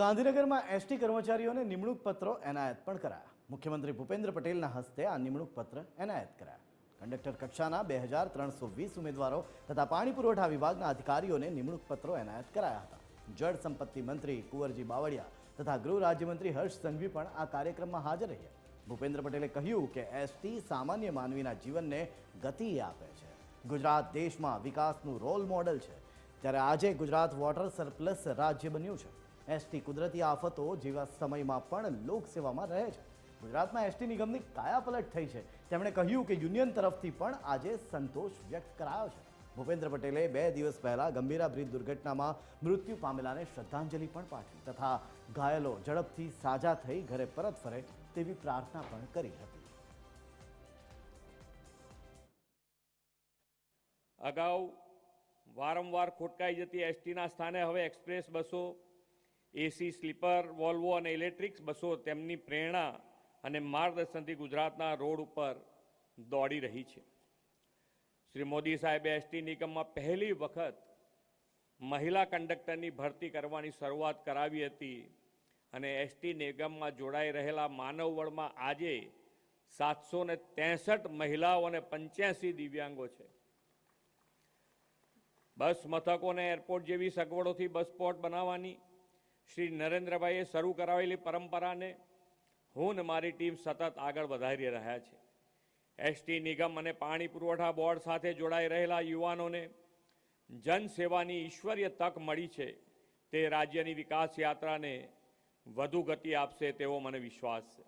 ગાંધીનગરમાં એસટી કર્મચારીઓને નિમણૂક પત્રો એનાયત પણ કરાયા. મુખ્યમંત્રી ભૂપેન્દ્ર પટેલના હસ્તે આ નિમણૂક પત્ર એનાયત કરાયા. કંડક્ટર કક્ષાના બે હજાર ત્રણસો વીસ ઉમેદવારો તથા પાણી પુરવઠા વિભાગના અધિકારીઓને નિમણૂક પત્રો એનાયત કરાયા હતા. જળ સંપત્તિ મંત્રી કુંવરજી બાવળિયા તથા ગૃહ રાજ્યમંત્રી હર્ષ સંઘવી પણ આ કાર્યક્રમમાં હાજર રહ્યા. ભૂપેન્દ્ર પટેલે કહ્યું કે એસટી સામાન્ય માનવીના જીવનને ગતિ આપે છે. ગુજરાત દેશમાં વિકાસનું રોલ મોડલ છે. ત્યારે આજે ગુજરાત વોટર સરપ્લસ રાજ્ય બન્યું છે. એસટી કુદરતી આફતો જેવા સમયમાં પણ લોકસેવામાં રહે છે. ગુજરાતમાં એસટી નિગમની કાયાપલટ થઈ છે. તેમણે કહ્યું કે યુનિયન તરફથી પણ આજે સંતોષ વ્યક્ત કરાયો છે. ભૂપેન્દ્ર પટેલે બે દિવસ પહેલા ગંભીરા બ્રિજ દુર્ઘટનામાં મૃત્યુ પામેલાને શ્રદ્ધાંજલિ પણ પાઠવી તથા ઘાયલો ઝડપથી સાજા થઈ ઘરે પરત ફરે તેવી પ્રાર્થના પણ કરી હતી. અગાઉ વારંવાર ખોટકાઈ જતી એસટીના સ્થાને હવે એક્સપ્રેસ બસો એસી, સ્લીપર, વોલ્વો અને ઇલેક્ટ્રિક બસો તેમની પ્રેરણા અને માર્ગદર્શનથી ગુજરાતના રોડ ઉપર દોડી રહી છે. શ્રી મોદી સાહેબે એસટી નિગમમાં પહેલી વખત મહિલા કંડક્ટરની ભરતી કરવાની શરૂઆત કરાવી હતી અને એસટી નિગમમાં જોડાઈ રહેલા માનવવળમાં આજે સાતસો ને ત્રેસઠ મહિલાઓ અને પંચ્યાસી દિવ્યાંગો છે. બસ મથકોને એરપોર્ટ જેવી સગવડોથી બસ સ્પોટ બનાવવાની શ્રી નરેન્દ્રભાઈએ શરૂ કરાવેલી પરંપરાને હું ને મારી ટીમ સતત આગળ વધારી રહ્યા છે એસટી નિગમ અને પાણી પુરવઠા બોર્ડ સાથે જોડાઈ રહેલા યુવાનોને જનસેવાની ઈશ્વરીય તક મળી છે તે રાજ્યની વિકાસ યાત્રાને વધુ ગતિ આપશે તેવો મને વિશ્વાસ છે.